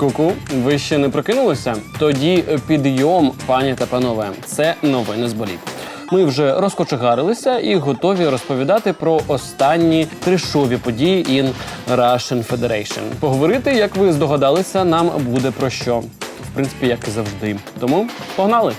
Ку-ку, ви ще не прокинулися? Тоді підйом, пані та панове. Це новини з боліт. Ми вже розкочегарилися і готові розповідати про останні трешові події in Russian Federation. Поговорити, як ви здогадалися, нам буде про що. В принципі, як і завжди. Тому погнали!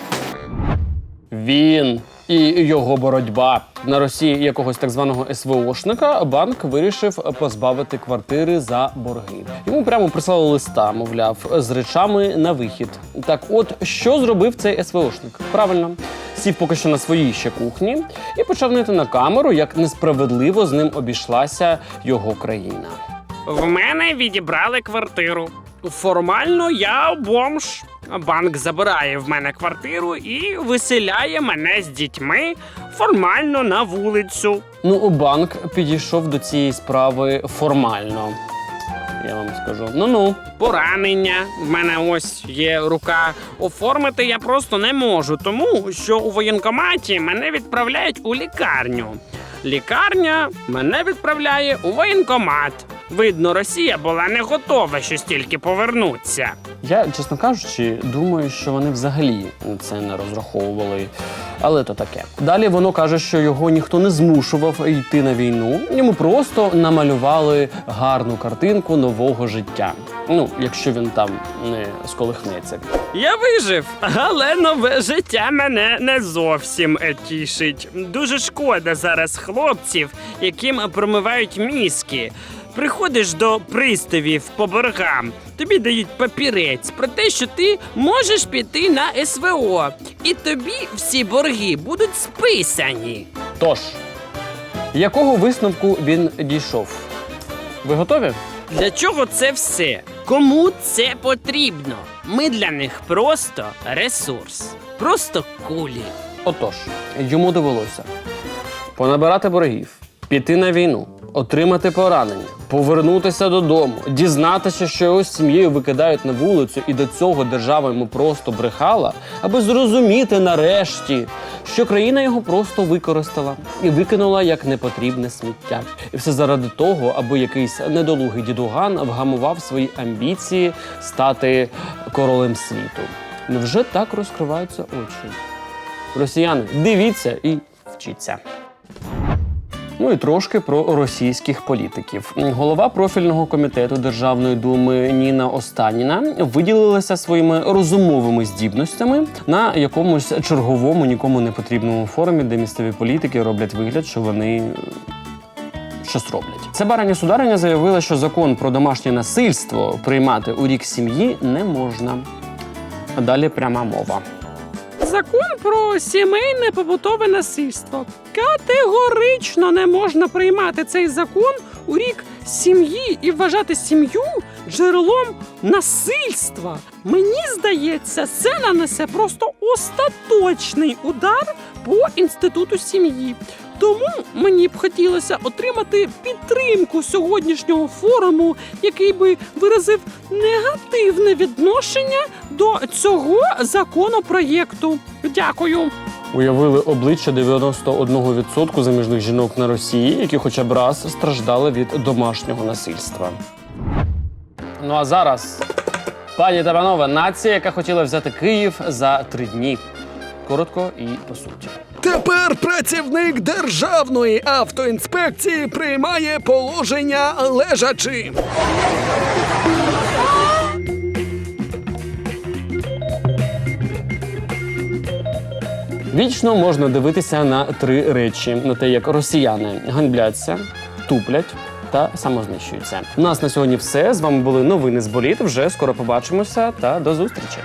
Він і його боротьба на Росії якогось так званого СВОшника банк вирішив позбавити квартири за борги. Йому прямо прислали листа, мовляв, з речами на вихід. Так, от що зробив цей СВОшник? Правильно, сів поки що на своїй ще кухні і почав нити на камеру, як несправедливо з ним обійшлася його країна. В мене відібрали квартиру. Формально я бомж. Банк забирає в мене квартиру і виселяє мене з дітьми формально на вулицю. Ну, банк підійшов до цієї справи формально. Я вам скажу. Ну ну. Поранення. В мене ось є рука. Оформити я просто не можу, тому що у воєнкоматі мене відправляють у лікарню. Лікарня мене відправляє у воєнкомат. Видно, Росія була не готова, що стільки повернуться. Я, чесно кажучи, думаю, що вони взагалі це не розраховували. Але то таке. Далі воно каже, що його ніхто не змушував йти на війну. Йому просто намалювали гарну картинку нового життя. Ну, якщо він там не сколихнеться. Я вижив, але нове життя мене не зовсім е, тішить. Дуже шкода зараз хлопців, яким промивають мізки. Приходиш до приставів по боргам, тобі дають папірець про те, що ти можеш піти на СВО, і тобі всі борги будуть списані. Тож, якого висновку він дійшов? Ви готові? Для чого це все? Кому це потрібно? Ми для них просто ресурс, просто кулі. Отож, йому довелося понабирати боргів, піти на війну, отримати поранення, повернутися додому, дізнатися, що його з сім'єю викидають на вулицю, і до цього держава йому просто брехала, аби зрозуміти нарешті, що країна його просто використала і викинула як непотрібне сміття. І все заради того, аби якийсь недолугий дідуган вгамував свої амбіції стати королем світу. Невже так розкриваються очі? Росіяни, дивіться і вчіться. Ну і трошки про російських політиків. Голова профільного комітету Державної думи Ніна Останіна виділилася своїми розумовими здібностями на якомусь черговому нікому не потрібному форумі, де місцеві політики роблять вигляд, що вони е, щось роблять. Це бараня судариня заявила, що закон про домашнє насильство приймати у рік сім'ї не можна. Далі пряма мова. Закон про сімейне побутове насильство. Категорично не можна приймати цей закон у рік сім'ї і вважати сім'ю джерелом насильства. Мені здається, це нанесе просто остаточний удар по інституту сім'ї. Тому мені б хотілося отримати підтримку сьогоднішнього форуму, який би виразив негативне відношення до цього законопроєкту. Дякую. Уявили обличчя 91% заміжних жінок на Росії, які хоча б раз страждали від домашнього насильства. Ну а зараз, пані та панове, нація, яка хотіла взяти Київ за три дні. Коротко і по суті. Тепер працівник державної автоінспекції приймає положення лежачи. Вічно можна дивитися на три речі: на те, як росіяни ганьбляться, туплять та самознищуються. У нас на сьогодні все. З вами були новини з боліт. Вже скоро побачимося та до зустрічі.